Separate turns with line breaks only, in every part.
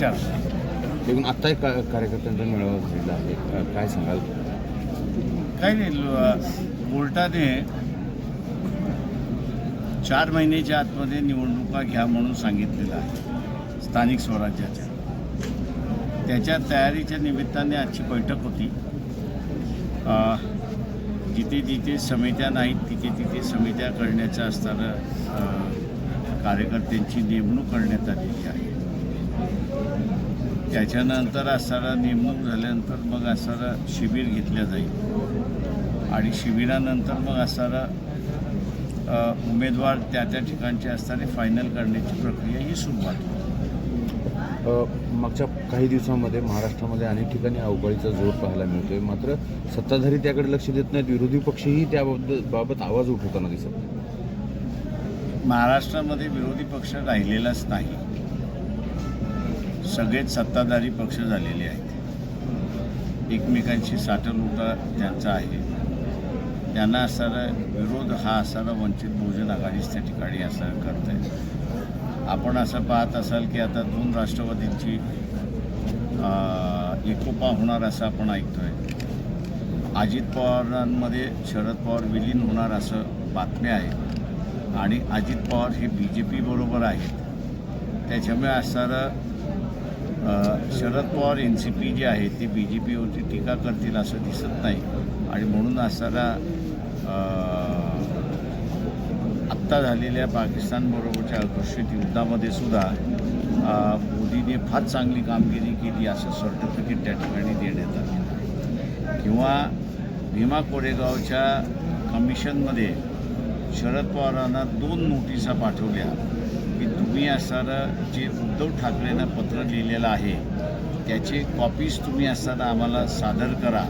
विचार.
एकूण आत्ता एक कार्यकर्त्यांचा मेळावा काय सांगाल?
काही नाही कोर्टाने चार महिन्याच्या आतमध्ये निवडणुका घ्या म्हणून सांगितलेलं आहे स्थानिक स्वराज्याच्या. त्याच्या तयारीच्या निमित्ताने आजची बैठक होती. जिथे जिथे समित्या नाहीत तिथे तिथे समित्या करण्याचं असताना कार्यकर्त्यांची नेमणूक करण्यात आलेली आहे. त्याच्यानंतर असणारा नेमणूक झाल्यानंतर मग असणारा शिबिर घेतलं जाईल. आणि शिबिरानंतर मग असणारा अ, उमेदवार त्या त्या ठिकाणचे असताना फायनल करण्याची प्रक्रिया ही सुरुवात
मागच्या काही दिवसांमध्ये महाराष्ट्रामध्ये अनेक ठिकाणी अवकाळीचा जोर पाहायला मिळतोय. मात्र सत्ताधारी त्याकडे लक्ष देत नाहीत. विरोधी पक्षही त्याबाबत बाबत आवाज उठवताना दिसत.
महाराष्ट्रामध्ये विरोधी पक्ष राहिलेलाच नाही. सगळेच सत्ताधारी पक्ष झालेले आहेत. एकमेकांशी साठवणुका त्यांचा आहे. त्यांना असणारा विरोध हा असणारा वंचित बहुजन आघाडीच त्या ठिकाणी असं करत आहे आपण असं पाहत असाल की आता दोन राष्ट्रवादींची एकोपा होणार असं आपण ऐकतोय. अजित पवारांमध्ये शरद पवार विलीन होणार असं बातम्या आहेत आणि अजित पवार हे बी जे पीबरोबर आहेत. त्याच्यामुळे असणारं Sharad Pawar N C P जे आहे ते बी जे पीवरती टीका करतील असं दिसत नाही. आणि म्हणून असाला आत्ता झालेल्या पाकिस्तानबरोबरच्या घोषित युद्धामध्ये सुद्धा मोदीने फार चांगली कामगिरी केली असं सर्टिफिकेट त्या ठिकाणी देण्यात आलं. किंवा भीमा कोरेगावच्या कमिशनमध्ये शरद पवारांना दोन नोटिसा पाठवल्या. असणारं जे उद्धव ठाकरेंना पत्र लिहिलेलं आहे त्याचे कॉपीज तुम्ही असताना आम्हाला सादर करा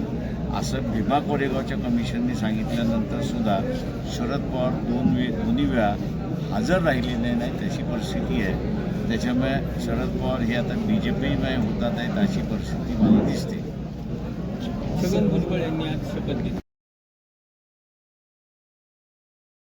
असं भीमा कोरेगावच्या कमिशनने सांगितल्यानंतर सुद्धा शरद पवार दोन वे दोन्ही वेळा हजर राहिलेले नाही तशी परिस्थिती आहे. त्याच्यामुळे शरद पवार हे आता बी जे पीमुळे होतात आहेत अशी परिस्थिती मला दिसते.
छगन भुजबळ यांनी आज शपथ घेतली.